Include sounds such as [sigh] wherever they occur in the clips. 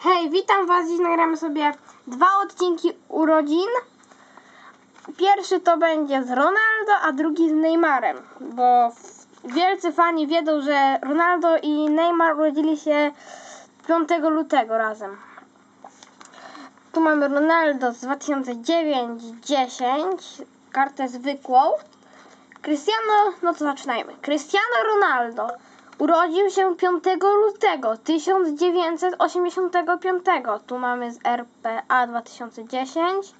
Hej, witam Was. Dziś nagramy sobie dwa odcinki urodzin. Pierwszy to będzie z Ronaldo, a drugi z Neymarem, bo wielcy fani wiedzą, że Ronaldo i Neymar urodzili się 5 lutego razem. Tu mamy Ronaldo z 2009-10, kartę zwykłą. Cristiano, no to zaczynajmy. Cristiano Ronaldo urodził się 5 lutego 1985. Tu mamy z RPA 2010.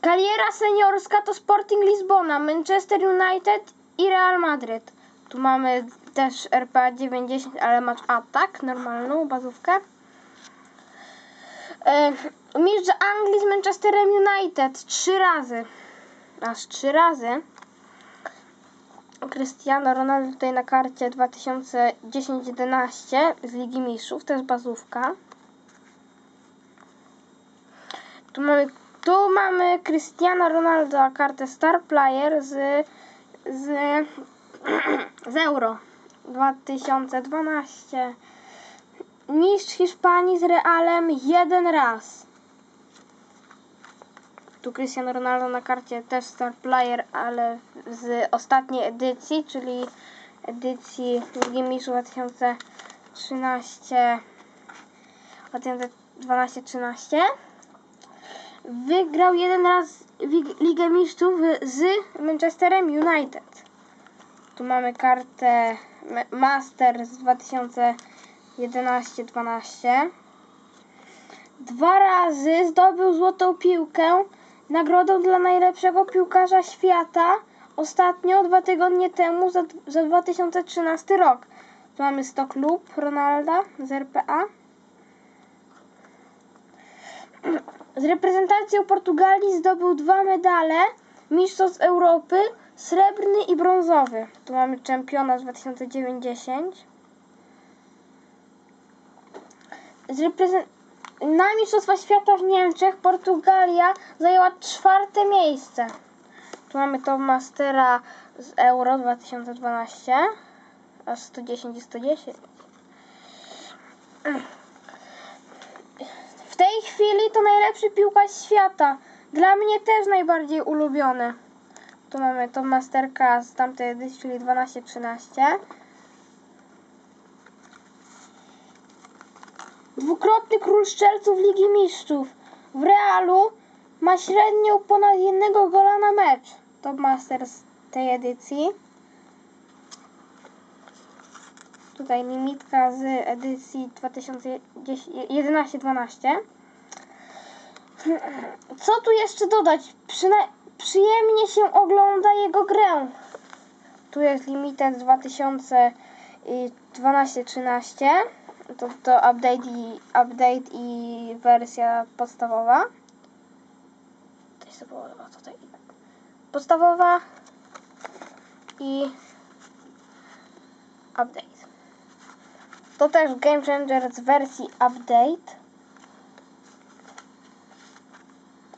Kariera seniorska to Sporting Lizbona, Manchester United i Real Madryt. Tu mamy też RPA 90, ale masz atak, normalną bazówkę. E, Mistrz Anglii z Manchesterem United trzy razy. Aż trzy razy. Cristiano Ronaldo tutaj na karcie 2010-11 z Ligi Mistrzów, jest bazówka. Tu mamy, tu mamy Cristiano Ronaldo, kartę Star Player z, z, [clears throat] z Euro 2012. Mistrz Hiszpanii z Realem jeden raz. Tu Cristiano Ronaldo na karcie też Star Player, ale z ostatniej edycji, czyli edycji Ligi Mistrzów 2013 2012-13. Wygrał jeden raz Lig- Ligę Mistrzów z Manchesterem United. Tu mamy kartę Ma- Master z 2011-12. Dwa razy zdobył złotą piłkę, nagrodę dla najlepszego piłkarza świata. Ostatnio, dwa tygodnie temu, za, za 2013 rok. Tu mamy 100 klub Ronalda z RPA. Z reprezentacją Portugalii zdobył dwa medale. Mistrzostw Europy, srebrny i brązowy. Tu mamy czempiona z 2009-10. Z reprezent... Na Mistrzostwa Świata w Niemczech Portugalia zajęła czwarte miejsce. Tu mamy to Mastera z Euro 2012. Aż 110 i 110. W tej chwili to najlepszy piłkarz świata. Dla mnie też najbardziej ulubiony. Tu mamy to Masterka z tamtej edycji, czyli 12-13. Dwukrotny król strzelców Ligi Mistrzów. W Realu ma średnią ponad jednego gola na mecz. Top Master z tej edycji. Tutaj limitka z edycji 2011-12. Co tu jeszcze dodać? Przyjemnie się ogląda jego grę. Tu jest limited z 2012-13. To, to update i, update i wersja podstawowa. To było, o, tutaj. Podstawowa i update. To też Game Changer z wersji update.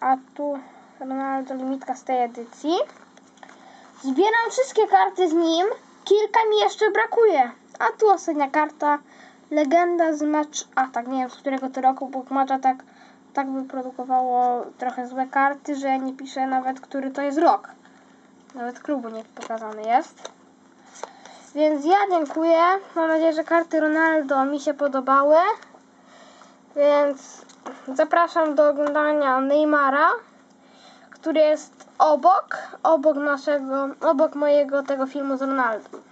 A tu Ronaldo limitka z tej edycji. Zbieram wszystkie karty z nim. Kilka mi jeszcze brakuje. A tu ostatnia karta. Legenda z Match Attack. Nie wiem z którego to roku, bo Match Attack tak wyprodukowało trochę złe karty, że nie piszę nawet, który to jest rok. Nawet klubu nie pokazany jest. Więc ja dziękuję. Mam nadzieję, że karty Ronaldo mi się podobały. Więc zapraszam do oglądania Neymara, który jest obok, obok naszego, obok mojego tego filmu z Ronaldo.